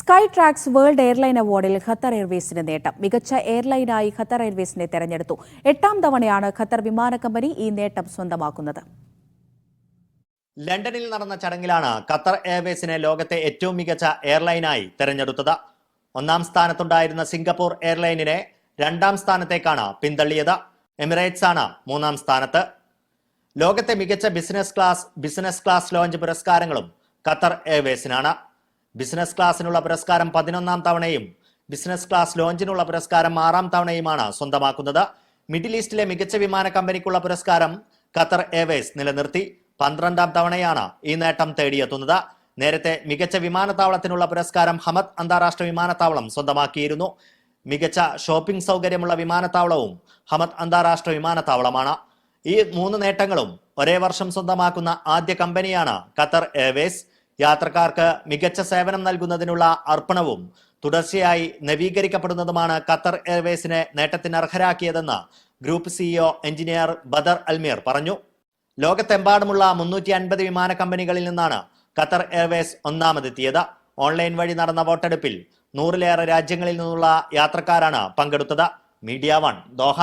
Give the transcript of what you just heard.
Sky tracks world airline അവാർഡിൽ Qatar എയർവേസിന് നേട്ടം. മികച്ച എയർലൈനായി ഖത്തർ എയർവേസിനെ തെരഞ്ഞെടുത്തു. എട്ടാം തവണയാണ് ഖത്തർ വിമാന കമ്പനി ഈ നേട്ടം സ്വന്തമാക്കുന്നത്. ലണ്ടനിൽ നടന്ന ചടങ്ങിലാണ് ഖത്തർ എയർവേസിനെ ലോകത്തെ ഏറ്റവും മികച്ച എയർലൈനായി തെരഞ്ഞെടുത്തത്. ഒന്നാം സ്ഥാനത്തുണ്ടായിരുന്ന സിംഗപ്പൂർ എയർലൈനിനെ രണ്ടാം സ്ഥാനത്തേക്കാണ് പിന്തള്ളിയത്. എമിറേറ്റ്സ് ആണ് മൂന്നാം സ്ഥാനത്ത്. ലോകത്തെ മികച്ച business class business class lounge പുരസ്കാരങ്ങളും ഖത്തർ എയർവേസിനാണ്. ബിസിനസ് ക്ലാസ്സിനുള്ള പുരസ്കാരം പതിനൊന്നാം തവണയും ബിസിനസ് ക്ലാസ് ലോഞ്ചിനുള്ള പുരസ്കാരം ആറാം തവണയുമാണ് സ്വന്തമാക്കുന്നത്. മിഡിൽ ഈസ്റ്റിലെ മികച്ച വിമാന കമ്പനിക്കുള്ള പുരസ്കാരം ഖത്തർ എയർവേസ് നിലനിർത്തി. പന്ത്രണ്ടാം തവണയാണ് ഈ നേട്ടം തേടിയെത്തുന്നത്. നേരത്തെ മികച്ച വിമാനത്താവളത്തിനുള്ള പുരസ്കാരം ഹമദ് അന്താരാഷ്ട്ര വിമാനത്താവളം സ്വന്തമാക്കിയിരുന്നു. മികച്ച ഷോപ്പിംഗ് സൗകര്യമുള്ള വിമാനത്താവളവും ഹമദ് അന്താരാഷ്ട്ര വിമാനത്താവളമാണ്. ഈ മൂന്ന് നേട്ടങ്ങളും ഒരേ വർഷം സ്വന്തമാക്കുന്ന ആദ്യ കമ്പനിയാണ് ഖത്തർ എയർവേസ്. യാത്രക്കാർക്ക് മികച്ച സേവനം നൽകുന്നതിനുള്ള അർപ്പണവും തുടർച്ചയായി നവീകരിക്കപ്പെടുന്നതുമാണ് ഖത്തർ എയർവേസിനെ നേട്ടത്തിന് അർഹരാക്കിയതെന്ന് group CEO engineer Badr Al Meer പറഞ്ഞു. ലോകത്തെമ്പാടുമുള്ള മുന്നൂറ്റി അൻപത് വിമാന കമ്പനികളിൽ നിന്നാണ് ഖത്തർ എയർവേസ് ഒന്നാമതെത്തിയത്. ഓൺലൈൻ വഴി നടന്ന വോട്ടെടുപ്പിൽ നൂറിലേറെ രാജ്യങ്ങളിൽ നിന്നുള്ള യാത്രക്കാരാണ് പങ്കെടുത്തത്. Media one Doha.